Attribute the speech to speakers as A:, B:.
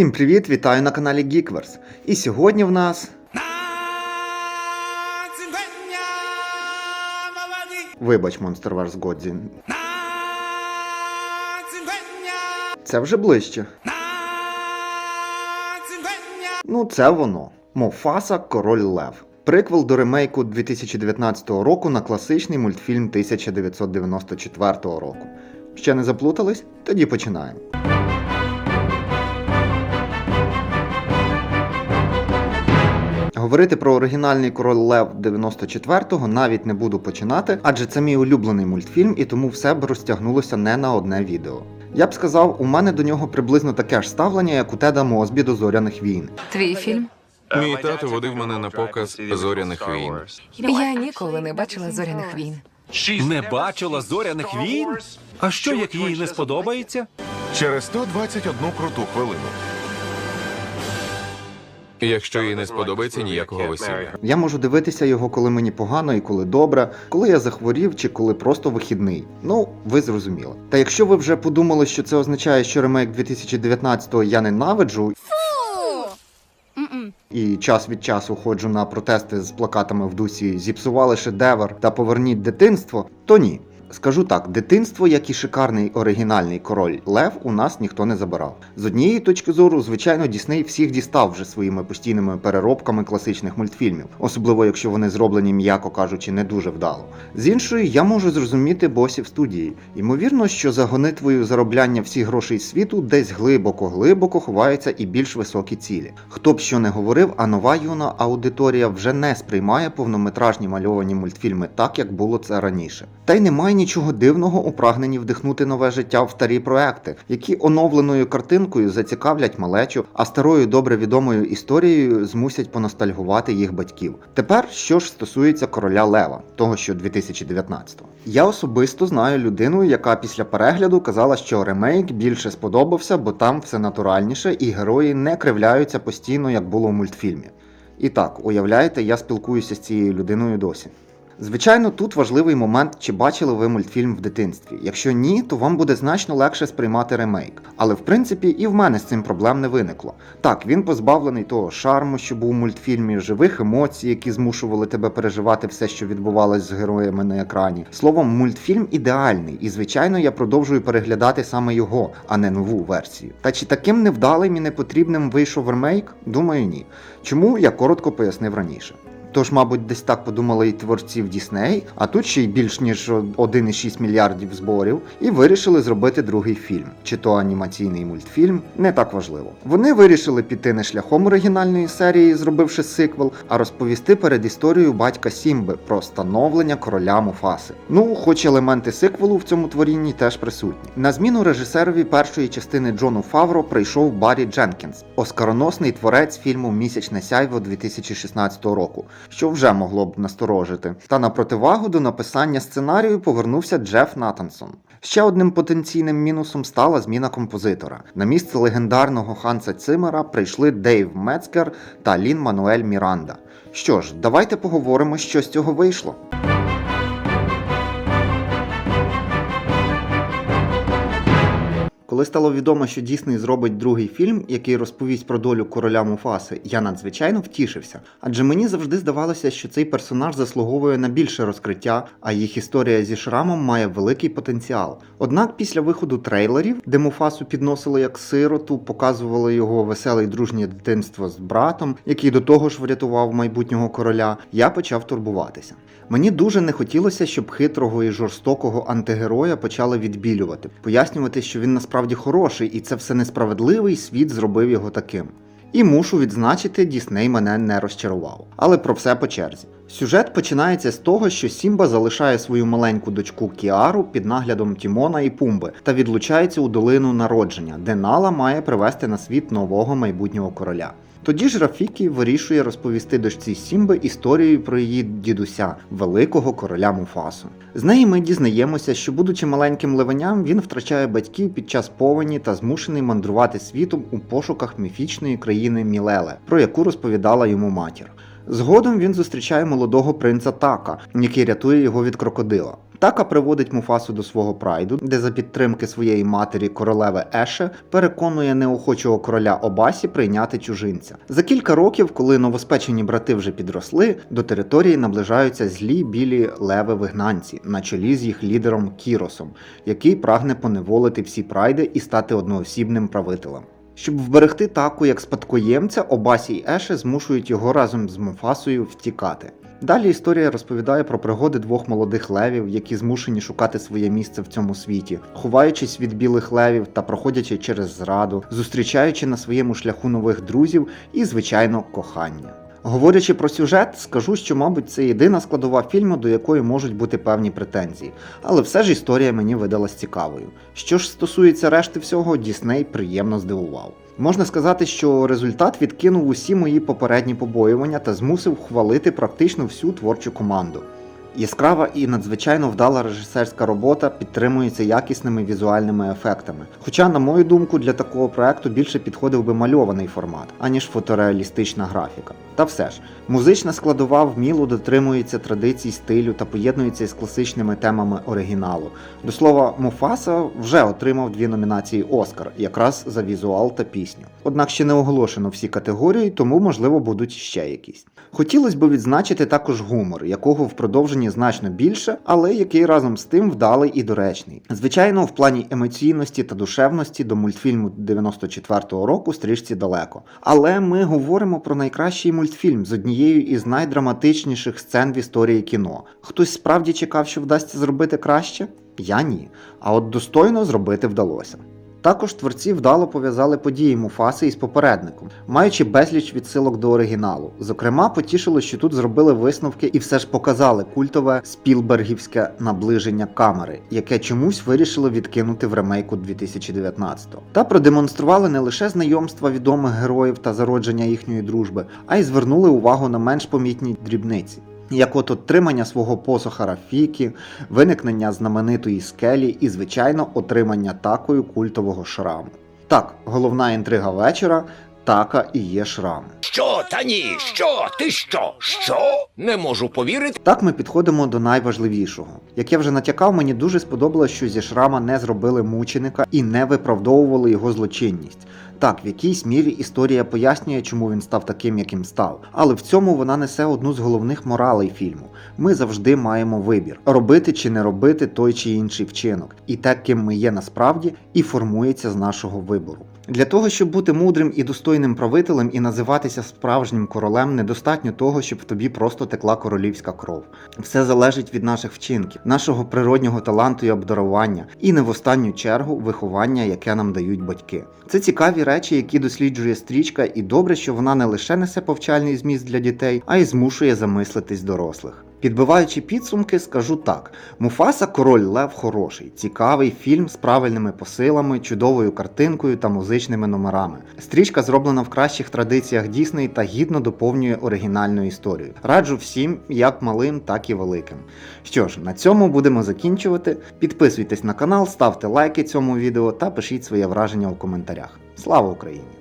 A: Всім привіт! Вітаю на каналі Geekverse. І сьогодні в нас. Вибач, Monster Wars Godzin. Це вже ближче. Ну, це воно. Мофаса Король Лев. Приквел до ремейку 2019 року на класичний мультфільм 1994 року. Ще не заплутались? Тоді починаємо. Говорити про оригінальний король Лев 94-го навіть не буду починати, адже це мій улюблений мультфільм, і тому все б розтягнулося не на одне відео. Я б сказав, у мене до нього приблизно таке ж ставлення, як у Теда Мозбі до зоряних війн.
B: Твій фільм?
C: Мій тато водив мене на показ зоряних війн.
B: Я ніколи не бачила зоряних війн.
D: Не бачила зоряних війн? А що як їй не сподобається?
E: Через 121 круту хвилину.
C: Якщо їй не сподобається ніякого весілля.
A: Я можу дивитися його, коли мені погано і коли добре, коли я захворів чи коли просто вихідний. Ну, ви зрозуміли. Та якщо ви вже подумали, що це означає, що ремейк 2019-го я ненавиджу. І час від часу ходжу на протести з плакатами в дусі зіпсували шедевр та поверніть дитинство, то ні. Скажу так, дитинство, як і шикарний оригінальний король Лев, у нас ніхто не забирав. З однієї точки зору, звичайно, Дісней всіх дістав вже своїми постійними переробками класичних мультфільмів, особливо якщо вони зроблені, м'яко кажучи, не дуже вдало. З іншої, я можу зрозуміти босів студії. Ймовірно, що за гонитвою заробляння всіх грошей світу десь глибоко-глибоко ховаються і більш високі цілі. Хто б що не говорив, а нова юна аудиторія вже не сприймає повнометражні мальовані мультфільми так, як було це раніше. Та й немає нічого дивного у прагненні вдихнути нове життя в старі проекти, які оновленою картинкою зацікавлять малечу, а старою добре відомою історією змусять поностальгувати їх батьків. Тепер що ж стосується короля Лева, того що 2019-го. Я особисто знаю людину, яка після перегляду казала, що ремейк більше сподобався, бо там все натуральніше і герої не кривляються постійно, як було в мультфільмі. І так, уявляєте, я спілкуюся з цією людиною досі. Звичайно, тут важливий момент, чи бачили ви мультфільм в дитинстві. Якщо ні, то вам буде значно легше сприймати ремейк. Але в принципі і в мене з цим проблем не виникло. Так, він позбавлений того шарму, що був у мультфільмі, живих емоцій, які змушували тебе переживати все, що відбувалось з героями на екрані. Словом, мультфільм ідеальний, і звичайно, я продовжую переглядати саме його, а не нову версію. Та чи таким невдалим і непотрібним вийшов ремейк? Думаю, ні. Чому я коротко пояснив раніше. Тож, мабуть, десь так подумали і творців Дісней, а тут ще й більш ніж 1,6 мільярдів зборів, і вирішили зробити другий фільм, чи то анімаційний мультфільм, не так важливо. Вони вирішили піти не шляхом оригінальної серії, зробивши сиквел, а розповісти перед історією батька Сімби про становлення короля Муфаси. Ну, хоч елементи сиквелу в цьому творінні теж присутні. На зміну режисерові першої частини Джону Фавро прийшов Баррі Дженкінс, оскароносний творець фільму Місячне сяйво 2016 року що вже могло б насторожити. Та на противагу до написання сценарію повернувся Джеф Натансон. Ще одним потенційним мінусом стала зміна композитора. На місце легендарного Ханса Цимера прийшли Дейв Мецкер та Лін Мануель Міранда. Що ж, давайте поговоримо, що з цього вийшло. Коли стало відомо, що Дісней зробить другий фільм, який розповість про долю короля Муфаси, я надзвичайно втішився. Адже мені завжди здавалося, що цей персонаж заслуговує на більше розкриття, а їх історія зі шрамом має великий потенціал. Однак після виходу трейлерів, де Муфасу підносили як сироту, показували його веселе й дружнє дитинство з братом, який до того ж врятував майбутнього короля, я почав турбуватися. Мені дуже не хотілося, щоб хитрого і жорстокого антигероя почали відбілювати, пояснювати, що він насправді хороший, і це все несправедливий світ зробив його таким. І мушу відзначити, Дісней мене не розчарував. Але про все по черзі. Сюжет починається з того, що Сімба залишає свою маленьку дочку Кіару під наглядом Тімона і Пумби та відлучається у долину народження, де Нала має привести на світ нового майбутнього короля. Тоді ж Рафікі вирішує розповісти дочці Сімби історію про її дідуся, великого короля Муфасу. З неї ми дізнаємося, що, будучи маленьким левеням, він втрачає батьків під час повені та змушений мандрувати світом у пошуках міфічної країни Мілеле, про яку розповідала йому матір. Згодом він зустрічає молодого принца Така, який рятує його від крокодила. Така приводить Муфасу до свого прайду, де за підтримки своєї матері королеви Еше переконує неохочого короля Обасі прийняти чужинця. За кілька років, коли новоспечені брати вже підросли, до території наближаються злі білі леви-вигнанці на чолі з їх лідером Кіросом, який прагне поневолити всі прайди і стати одноосібним правителем. Щоб вберегти таку як спадкоємця, Обасі й Еше змушують його разом з Муфасою втікати. Далі історія розповідає про пригоди двох молодих левів, які змушені шукати своє місце в цьому світі, ховаючись від білих левів та проходячи через зраду, зустрічаючи на своєму шляху нових друзів і, звичайно, кохання. Говорячи про сюжет, скажу, що, мабуть, це єдина складова фільму, до якої можуть бути певні претензії, але все ж історія мені видалась цікавою. Що ж стосується решти всього, Дісней приємно здивував. Можна сказати, що результат відкинув усі мої попередні побоювання та змусив хвалити практично всю творчу команду. Яскрава і надзвичайно вдала режисерська робота підтримується якісними візуальними ефектами. Хоча, на мою думку, для такого проекту більше підходив би мальований формат, аніж фотореалістична графіка. Та все ж, музична складова вміло дотримується традицій стилю та поєднується із класичними темами оригіналу. До слова, Муфаса вже отримав дві номінації Оскар, якраз за візуал та пісню. Однак ще не оголошено всі категорії, тому можливо будуть ще якісь. Хотілося б відзначити також гумор, якого в продовженні значно більше, але який разом з тим вдалий і доречний. Звичайно, в плані емоційності та душевності до мультфільму 94-го року стрічці далеко. Але ми говоримо про найкращий мультфільм з однією із найдраматичніших сцен в історії кіно. Хтось справді чекав, що вдасться зробити краще? Я ні. А от достойно зробити вдалося. Також творці вдало пов'язали події Муфаси із попередником, маючи безліч відсилок до оригіналу. Зокрема, потішило, що тут зробили висновки і все ж показали культове спілбергівське наближення камери, яке чомусь вирішили відкинути в ремейку 2019-го. Та продемонстрували не лише знайомства відомих героїв та зародження їхньої дружби, а й звернули увагу на менш помітні дрібниці як от отримання свого посоха Рафіки, виникнення знаменитої скелі і, звичайно, отримання такою культового шраму. Так, головна інтрига вечора така і є шрам.
F: Що? Та ні, що? Ти що? Що? Не можу повірити.
A: Так ми підходимо до найважливішого. Як я вже натякав, мені дуже сподобалось, що зі шрама не зробили мученика і не виправдовували його злочинність. Так, в якійсь мірі історія пояснює, чому він став таким, яким став, але в цьому вона несе одну з головних моралей фільму. Ми завжди маємо вибір: робити чи не робити той чи інший вчинок, і те, ким ми є насправді, і формується з нашого вибору. Для того, щоб бути мудрим і достойним правителем і називатися справжнім королем, недостатньо того, щоб в тобі просто текла королівська кров. Все залежить від наших вчинків, нашого природнього таланту і обдарування, і не в останню чергу виховання, яке нам дають батьки. Це цікаві речі, які досліджує стрічка, і добре, що вона не лише несе повчальний зміст для дітей, а й змушує замислитись дорослих. Підбиваючи підсумки, скажу так: Муфаса Король Лев хороший, цікавий фільм з правильними посилами, чудовою картинкою та музичними номерами. Стрічка зроблена в кращих традиціях Дісней та гідно доповнює оригінальну історію. Раджу всім, як малим, так і великим. Що ж, на цьому будемо закінчувати. Підписуйтесь на канал, ставте лайки цьому відео та пишіть своє враження у коментарях. Слава Україні!